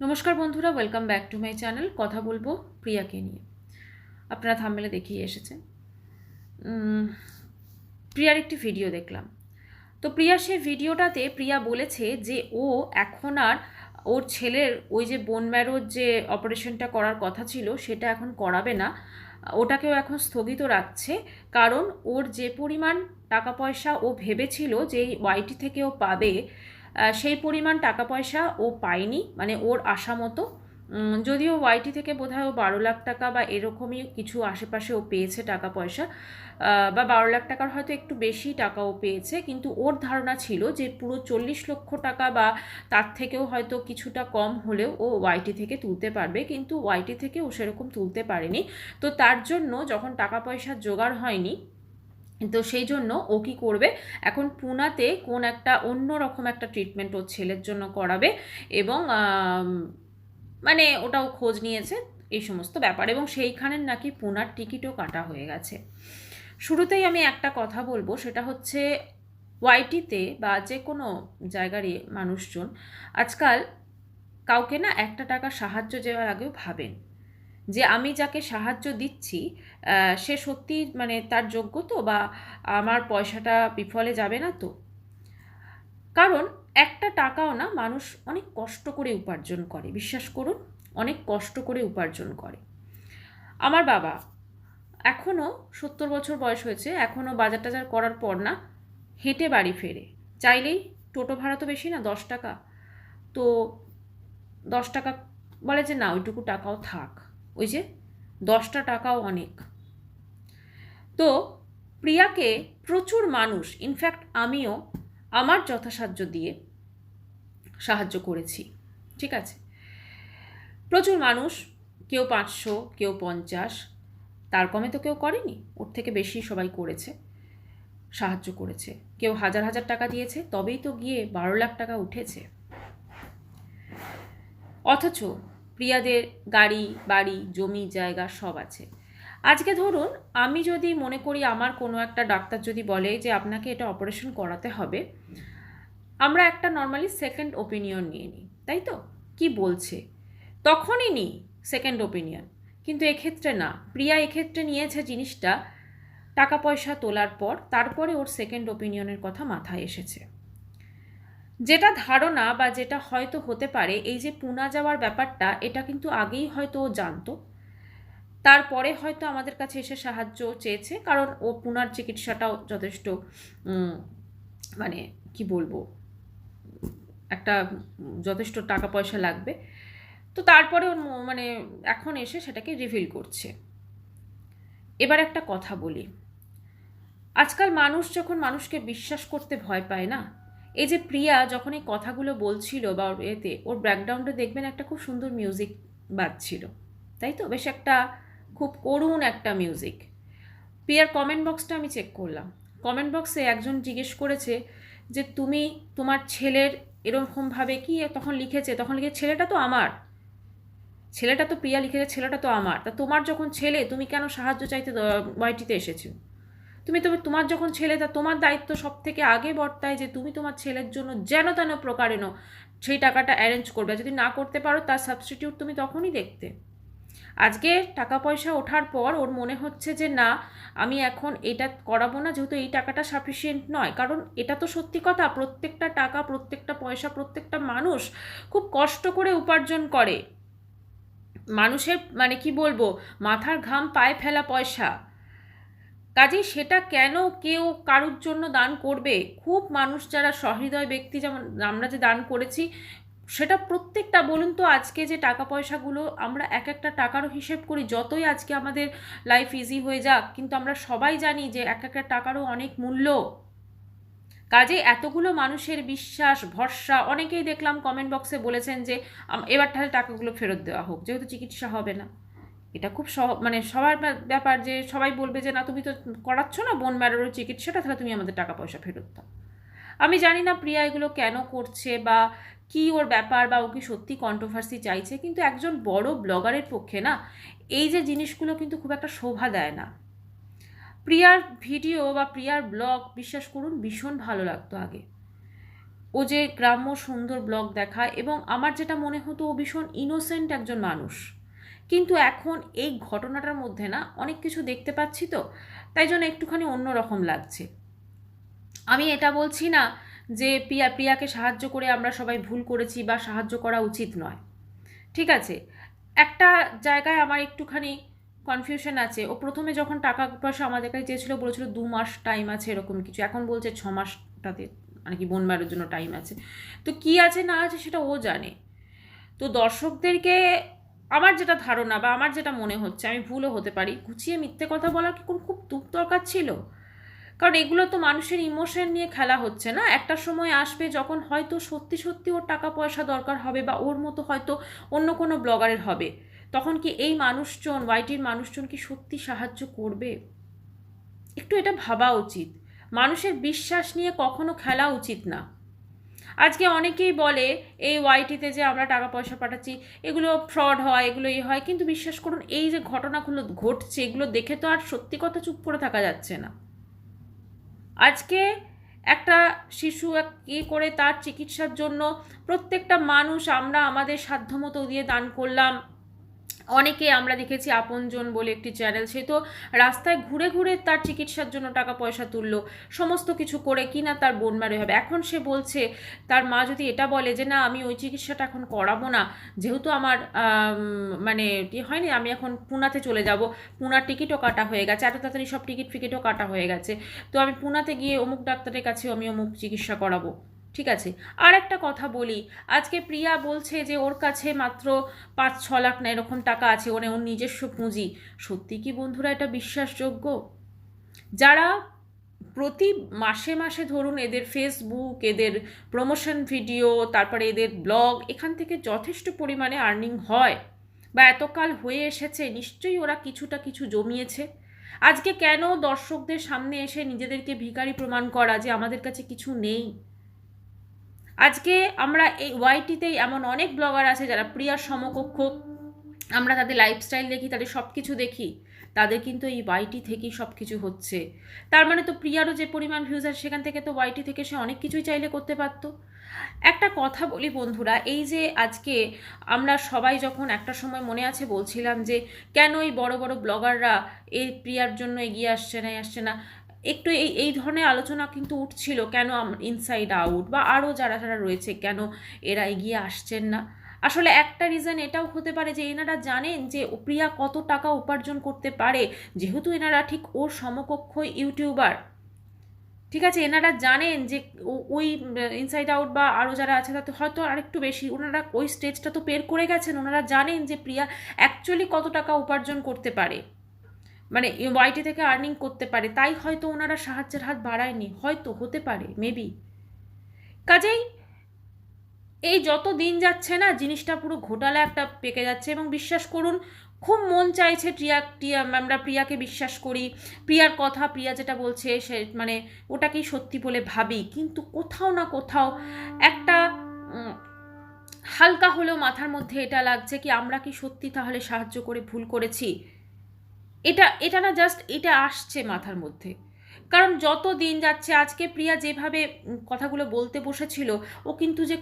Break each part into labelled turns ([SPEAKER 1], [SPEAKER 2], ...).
[SPEAKER 1] নমস্কার বন্ধুরা welcome back to my channel কথা বলব প্রিয়াকে নিয়ে। আপনারা থামমেলে দেখিয়ে এসেছেন। প্রিয়ার একটি ভিডিও দেখলাম। তো প্রিয়া সেই ভিডিওটাতে প্রিয়া বলেছে যে ও এখন আর ওর ছেলের ওই যে বোন ম্যারোর যে অপারেশনটা করার কথা ছিল, সেটা এখন করাবে না। ওটাকেও এখন স্থগিত রাখছে। কারণ ওর যে পরিমাণ টাকা পয়সা ও ভেবেছিল যে এই ওয়াইটি থেকে ও পাবে সেই পরিমাণ টাকা পয়সা ও পায়নি মানে ওর আশা মতো। যদিও ওয়াইটি থেকে বোধহয় ও বারো লাখ টাকা বা এরকমই কিছু আশেপাশে ও পেয়েছে টাকা পয়সা বা বারো লাখ টাকার হয়তো একটু বেশি টাকাও পেয়েছে, কিন্তু ওর ধারণা ছিল যে পুরো চল্লিশ লক্ষ টাকা বা তার থেকেও হয়তো কিছুটা কম হলেও ও ওয়াইটি থেকে তুলতে পারবে, কিন্তু ওয়াইটি থেকে ও সেরকম তুলতে পারেনি। তো তার জন্য যখন টাকা পয়সা জোগাড় হয়নি তো সেই জন্য ও কি করবে? এখন পুনাতে কোন একটা অন্য রকম একটা ট্রিটমেন্ট ওর ছেলের জন্য করাবে এবং মানে ওটাও খোঁজ নিয়েছে এই সমস্ত ব্যাপার এবং সেইখানের নাকি পুনার টিকিটও কাটা হয়ে গেছে। শুরুতেই আমি একটা কথা বলব, সেটা হচ্ছে ওয়াইটিতে বা যে কোনো জায়গারই মানুষজন আজকাল কাউকে না একটা টাকা সাহায্য দেওয়ার আগেও ভাবেন। যে আমি যাকে সাহায্য দিচ্ছি সে সত্যি মানে তার যোগ্য তো বা আমার পয়সাটা বিফলে যাবে না তো? কারণ একটা টাকাও না মানুষ অনেক কষ্ট করে উপার্জন করে। বিশ্বাস করুন, অনেক কষ্ট করে উপার্জন করে। আমার বাবা এখনও সত্তর বছর বয়স হয়েছে এখনও বাজার টাজার করার পর না হেঁটে বাড়ি ফেরে। চাইলেই টোটো ভাড়া তো বেশি না, দশ টাকা। তো দশ টাকা বলে যে না, ওইটুকু টাকাও থাক। ওই যে দশটা টাকাও অনেক। তো প্রিয়াকে প্রচুর মানুষ ইনফ্যাক্ট আমিও আমার যথাসাধ্য দিয়ে সাহায্য করেছি, ঠিক আছে? প্রচুর মানুষ, কেউ পাঁচশো, কেউ পঞ্চাশ, তার কমে তো কেউ করেনি, ওর থেকে বেশি সবাই করেছে, সাহায্য করেছে। কেউ হাজার হাজার টাকা দিয়েছে, তবেই তো গিয়ে বারো লাখ টাকা উঠেছে। অথচ প্রিয়াদের গাড়ি, বাড়ি, জমি, জায়গা সব আছে। আজকে ধরুন, আমি যদি মনে করি আমার কোনো একটা ডাক্তার যদি বলে যে আপনাকে এটা অপারেশন করাতে হবে, আমরা একটা নর্মালি সেকেন্ড ওপিনিয়ন নিয়ে নিই, তাই তো? কি বলছে? তখনই নিই সেকেন্ড ওপিনিয়ন কিন্তু এক্ষেত্রে না, প্রিয়া এক্ষেত্রে নিয়েছে জিনিসটা টাকা পয়সা তোলার পর, তারপরে ওর সেকেন্ড ওপিনিয়নের কথা মাথায় এসেছে। যেটা ধারণা বা যেটা হয়তো হতে পারে, এই যে পুনা যাওয়ার ব্যাপারটা, এটা কিন্তু আগেই হয়তো ও জানতো। তারপরে হয়তো আমাদের কাছে এসে সাহায্য চেয়েছে, কারণ ও পুনার চিকিৎসাটাও যথেষ্ট মানে কি বলব, একটা যথেষ্ট টাকা পয়সা লাগবে। তো তারপরে ওর মানে এখন এসে সেটাকে রিভিল করছে। এবার একটা কথা বলি। আজকাল মানুষ যখন মানুষকে বিশ্বাস করতে ভয় পায় না এই যে প্রিয়া যখন এই কথাগুলো বলছিল বা এতে, ওর ব্যাকগ্রাউন্ডে দেখবেন একটা খুব সুন্দর মিউজিক বাজছিল। তাই তো? বেশ একটা খুব করুণ একটা মিউজিক প্রিয়ার কমেন্ট বক্সটা আমি চেক করলাম। কমেন্ট বক্সে একজন জিজ্ঞেস করেছে যে, তুমি তোমার ছেলের এরকমভাবে কি তখন লিখেছে? তখন লিখে, ছেলেটা তো আমার। ছেলেটা তো প্রিয়া লিখেছে, ছেলেটা তো আমার। তা তোমার যখন ছেলে, তুমি কেন সাহায্য চাইতে ওয়াইটিতে এসেছ? তুমি তবে তোমার যখন ছেলে, তা তোমার দায়িত্ব সব থেকে আগে বর্তায় যে তুমি তোমার ছেলের জন্য যেন তেন প্রকারেণ সেই টাকাটা অ্যারেঞ্জ করবে। যদি না করতে পারো, তার সাবস্টিটিউট তুমি তখনই দেখতে। আজকে টাকা পয়সা ওঠার পর ওর মনে হচ্ছে যে, না, আমি এখন এটা করাবো না, যেহেতু এই টাকাটা সাফিসিয়েন্ট নয়। কারণ এটা তো সত্যি কথা, প্রত্যেকটা টাকা, প্রত্যেকটা পয়সা, প্রত্যেকটা মানুষ খুব কষ্ট করে উপার্জন করে। মানুষের মানে কি বলব, মাথার ঘাম পায়ে ফেলা পয়সা। কাজেই সেটা কেন কেউ কারুর জন্য দান করবে? খুব মানুষ যারা সহৃদয় ব্যক্তি, যেমন আমরা যে দান করেছি, সেটা প্রত্যেকটা, বলুন তো আজকে যে টাকা পয়সাগুলো আমরা এক একটা টাকারও হিসেব করি, যতই আজকে আমাদের লাইফ ইজি হয়ে যাক, কিন্তু আমরা সবাই জানি যে এক একটা টাকারও অনেক মূল্য। কাজে এতগুলো মানুষের বিশ্বাস, ভরসা, অনেকেই দেখলাম কমেন্ট বক্সে বলেছেন যে এবার তাহলে টাকাগুলো ফেরত দেওয়া হোক, যেহেতু চিকিৎসা হবে না। এটা খুব মানে সবার ব্যাপ- ব্যাপার যে সবাই বলবে যে, না, তুমি তো করাচ্ছ না বোন ম্যারোর চিকিৎসাটা, তাহলে তুমি আমাদের টাকা পয়সা ফেরত দাও। আমি জানি না প্রিয়া এগুলো কেন করছে বা কি ওর ব্যাপার বা ও কি সত্যি কন্ট্রোভার্সি চাইছে, কিন্তু একজন বড় ব্লগারের পক্ষে না, এই যে জিনিসগুলো কিন্তু খুব একটা শোভা দেয় না। প্রিয়ার ভিডিও বা প্রিয়ার ব্লগ বিশ্বাস করুন, ভীষণ ভালো লাগতো আগে। ও যে গ্রাম্য সুন্দর ব্লগ দেখায় এবং আমার যেটা মনে হতো, ও ভীষণ ইনোসেন্ট একজন মানুষ। কিন্তু এখন এই ঘটনাটার মধ্যে না অনেক কিছু দেখতে পাচ্ছি তো, তাই জন্য একটুখানি অন্যরকম লাগছে। আমি এটা বলছি না যে প্রিয়া প্রিয়াকে সাহায্য করে আমরা সবাই ভুল করেছি বা সাহায্য করা উচিত নয়। ঠিক আছে, একটা জায়গায় আমার একটুখানি কনফিউশন আছে। ও প্রথমে যখন টাকা পয়সা আমাদের কাছে চেয়েছিল, বলেছিল দু মাস টাইম আছে এরকম কিছু। এখন বলছে ছ মাসটাতে মানে কি বোন মারের জন্য টাইম আছে। তো কি আছে না আছে সেটা ও জানে। তো দর্শকদেরকে আমার যেটা ধারণা বা আমার যেটা মনে হচ্ছে, আমি ভুলও হতে পারি। গুছিয়ে মিথ্যে কথা বলার কি কোনো খুব দুঃখ দরকার ছিল? কারণ এগুলো তো মানুষের ইমোশন নিয়ে খেলা হচ্ছে না। একটা সময় আসবে যখন হয়তো সত্যি সত্যি ওর টাকা পয়সা দরকার হবে বা ওর মতো হয়তো অন্য কোনো ব্লগারের হবে। তখন কি এই মানুষজন ওয়াইটির মানুষজন কি সত্যি সাহায্য করবে? একটু এটা ভাবা উচিত। মানুষের বিশ্বাস নিয়ে কখনো খেলা উচিত না। আজকে অনেকেই বলে, এই ওয়াইটিতে যে আমরা টাকা পয়সা পাঠাচ্ছি, এগুলো ফ্রড হয়, এগুলো ইয়ে হয়, কিন্তু বিশ্বাস করুন, এই যে ঘটনাগুলো ঘটছে, এগুলো দেখে তো আর সত্যি কথা চুপ করে থাকা যাচ্ছে না। আজকে একটা শিশু ইয়ে করে তার চিকিৎসার জন্য প্রত্যেকটা মানুষ, আমরা আমাদের সাধ্যমতো দিয়ে দান করলাম অনেকে আমরা দেখেছি আপনজন বলে একটি চ্যানেল, সে তো রাস্তায় ঘুরে ঘুরে তার চিকিৎসার জন্য টাকা পয়সা তুললো, সমস্ত কিছু করে কিনা তার বোন মারে হবে। এখন সে বলছে, তার মা যদি এটা বলে যে, না, আমি ওই চিকিৎসাটা এখন করাবো না, যেহেতু আমার মানে হয়নি, আমি এখন পুনাতে চলে যাব, পুনার টিকিটও কাটা হয়ে গেছে, এত তাড়াতাড়ি সব টিকিট ফিকিটও কাটা হয়ে গেছে, তো আমি পুনাতে গিয়ে অমুক ডাক্তারের কাছে আমি অমুক চিকিৎসা করাবো। ঠিক আছে। আর একটা কথা বলি, আজকে প্রিয়া বলছে যে ওর কাছে মাত্র পাঁচ ছ লাখ না এরকম টাকা আছে ওনে ওর নিজস্ব পুঁজি। সত্যি কি বন্ধুরা এটা বিশ্বাসযোগ্য? যারা প্রতি মাসে মাসে ধরুন এদের ফেসবুক এদের প্রমোশন ভিডিও তারপরে এদের ব্লগ এখান থেকে যথেষ্ট পরিমাণে আর্নিং হয় বা এতকাল হয়ে এসেছে, নিশ্চয়ই ওরা কিছুটা কিছু জমিয়েছে। আজকে কেন দর্শকদের সামনে এসে নিজেদেরকে ভিখারি প্রমাণ করা যে আমাদের কাছে কিছু নেই? আজকে আমরা এই ওয়াইটিতেই এমন অনেক ব্লগার আছে যারা প্রিয়ার সমকক্ষ। আমরা তাদের লাইফস্টাইল দেখি, তাদের সব কিছু দেখি, তাদের কিন্তু এই ওয়াইটি থেকেই সব কিছু হচ্ছে। তার মানে তো প্রিয়ারও যে পরিমাণ ভিউজ আছে, সেখান থেকে তো ওয়াইটি থেকে সে অনেক কিছুই চাইলে করতে পারতো। একটা কথা বলি বন্ধুরা, এই যে আজকে আমরা সবাই যখন একটা সময় মনে আছে বলছিলাম যে, কেন এই বড় বড় ব্লগাররা এই প্রিয়ার জন্য এগিয়ে আসছে না আসছে না? একটু এই এই ধরনের আলোচনা কিন্তু উঠছিল, কেন ইনসাইড আউট বা আরও যারা যারা রয়েছে, কেন এরা এগিয়ে আসছেন না? আসলে একটা রিজন এটাও হতে পারে যে এনারা জানেন যে প্রিয়া কত টাকা উপার্জন করতে পারে, যেহেতু এনারা ঠিক ওর সমকক্ষ ইউটিউবার। ঠিক আছে, এনারা জানেন যে ওই ইনসাইড আউট বা আরও যারা আছে তাতে হয়তো আরেকটু বেশি, ওনারা ওই স্টেজটা তো পের করে গেছেন, ওনারা জানেন যে প্রিয়া অ্যাকচুয়ালি কত টাকা উপার্জন করতে পারে। মানে ওয়াইটি থেকে আর্নিং করতে পারে, তাই হয়তো ওনারা সাহায্যের হাত বাড়ায়নি, হয়তো হতে পারে মেবি কাজেই এই যত দিন যাচ্ছে না, জিনিসটা পুরো ঘোটালা একটা পেকে যাচ্ছে এবং বিশ্বাস করুন, খুব মন চাইছে প্রিয়া টিয়া, আমরা প্রিয়াকে বিশ্বাস করি। প্রিয়ার কথা, প্রিয়া যেটা বলছে, সে মানে ওটাকেই সত্যি বলে ভাবি, কিন্তু কোথাও না কোথাও একটা হালকা হলেও মাথার মধ্যে এটা লাগছে কি, আমরা কি সত্যি তাহলে সাহায্য করে ভুল করেছি? এটা এটা না জাস্ট এটা আসছে মাথার মধ্যে। কারণ যত দিন যাচ্ছে, আজকে প্রিয়া যেভাবে কথাগুলো বলতে বসেছিল, ও কিন্তু যে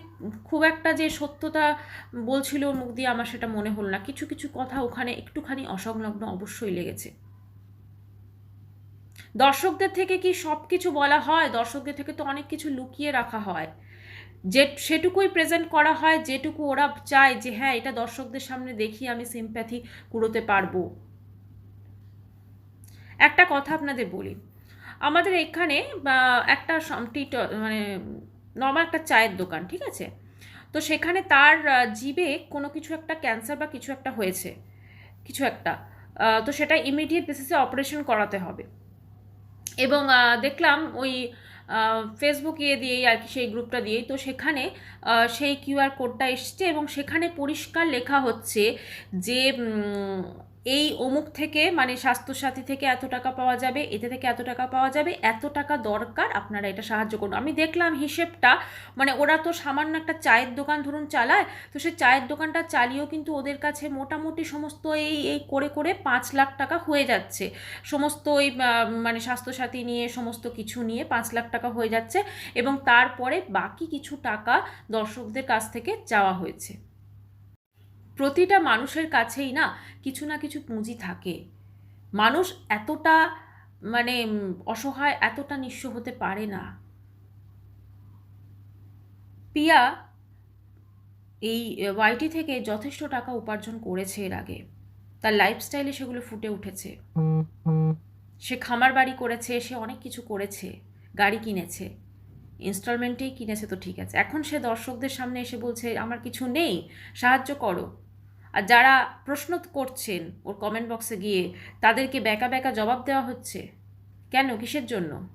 [SPEAKER 1] খুব একটা যে সত্যতা বলছিল মুখ দিয়ে আমার সেটা মনে হলো না। কিছু কিছু কথা ওখানে একটুখানি অসংলগ্ন অবশ্যই লেগেছে। দর্শকদের থেকে কি সব কিছু বলা হয়? দর্শকদের থেকে তো অনেক কিছু লুকিয়ে রাখা হয়। যে, সেটুকুই প্রেজেন্ট করা হয়, যেটুকু ওরা চায় যে হ্যাঁ এটা দর্শকদের সামনে দেখি আমি সিম্প্যাথি কুড়োতে পারব। একটা কথা আপনাদের বলি। আমাদের এখানে একটা মানে নর্মাল একটা চায়ের দোকান, ঠিক আছে? তো সেখানে তার জিবে কোনো কিছু একটা ক্যান্সার বা কিছু একটা হয়েছে, কিছু একটা তো সেটা ইমিডিয়েট বেসিসে অপারেশন করাতে হবে। এবং দেখলাম ওই ফেসবুক ইয়ে দিয়েই আর কি, সেই গ্রুপটা দিয়েই, তো সেখানে সেই কিউআর কোডটা এসছে এবং সেখানে পরিষ্কার লেখা হচ্ছে যে এই অমুক থেকে মানে স্বাস্থ্যসাথী থেকে এত টাকা পাওয়া যাবে, এতে থেকে এত টাকা পাওয়া যাবে, এত টাকা দরকার, আপনারা এটা সাহায্য করুন। আমি দেখলাম হিসেবটা মানে ওরা তো সামান্য একটা চায়ের দোকান ধরুন চালায়, তো সে চায়ের দোকানটা চালিয়েও কিন্তু ওদের কাছে মোটামুটি সমস্ত এই এই করে করে পাঁচ লাখ টাকা হয়ে যাচ্ছে। সমস্ত ওই মানে স্বাস্থ্যসাথী নিয়ে, সমস্ত কিছু নিয়ে পাঁচ লাখ টাকা হয়ে যাচ্ছে এবং তারপরে বাকি কিছু টাকা দর্শকদের কাছ থেকে চাওয়া হয়েছে। প্রতিটা মানুষের কাছেই না কিছু না কিছু পুঁজি থাকে। মানুষ এতটা মানে অসহায় এতটা নিঃস্ব হতে পারে না। পিয়া এই ওয়াইটি থেকে যথেষ্ট টাকা উপার্জন করেছে এর আগে। তার লাইফস্টাইলে সেগুলো ফুটে উঠেছে। সে খামার বাড়ি করেছে, সে অনেক কিছু করেছে, গাড়ি কিনেছে। ইনস্টলমেন্টেই কিনেছে তো ঠিক আছে। এখন সে দর্শকদের সামনে এসে বলছে, আমার কিছু নেই, সাহায্য করো। আর যারা প্রশ্ন করছেন ওর কমেন্ট বক্সে গিয়ে, তাদেরকে বেকা বেকা জবাব দেওয়া হচ্ছে? কেন? কিসের জন্য?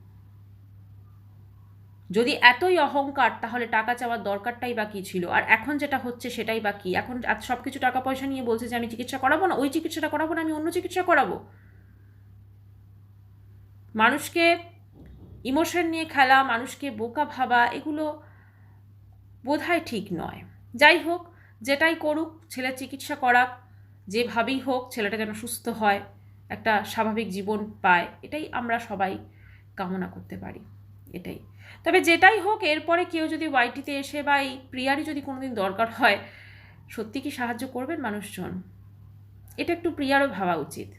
[SPEAKER 1] যদি এতই অহংকার, তাহলে টাকা চাওয়ার দরকারটাই বা কী ছিল? আর এখন যেটা হচ্ছে, সেটাই বা কী? এখন সব কিছু টাকা পয়সা নিয়ে বলছে যে, আমি চিকিৎসা করাবো না, ওই চিকিৎসাটা করাবো না, আমি অন্য চিকিৎসা করাবো? মানুষকে ইমোশন নিয়ে খেলা, মানুষকে বোকা ভাবা, এগুলো বোধহয় ঠিক নয়। যাই হোক যেটাই করুক ছেলে চিকিৎসা করাক, যেভাবেই হোক ছেলেটা যেন সুস্থ হয়, একটা স্বাভাবিক জীবন পায়, এটাই আমরা সবাই কামনা করতে পারি, এটাই। তবে যেটাই হোক, এরপরে কেউ যদি ওয়াইটিতে এসে বা এই প্রিয়ারই যদি কোনোদিন দরকার হয়, সত্যি কি সাহায্য করবেন মানুষজন? এটা একটু প্রিয়ারও ভাবা উচিত।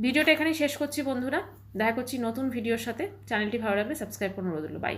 [SPEAKER 1] ভিডিওটা এখানেই শেষ করছি বন্ধুরা। দেখা করছি নতুন ভিডিওর সাথে। চ্যানেলটি ভালো লাগলে সাবস্ক্রাইব করুন রোদুলো বাই।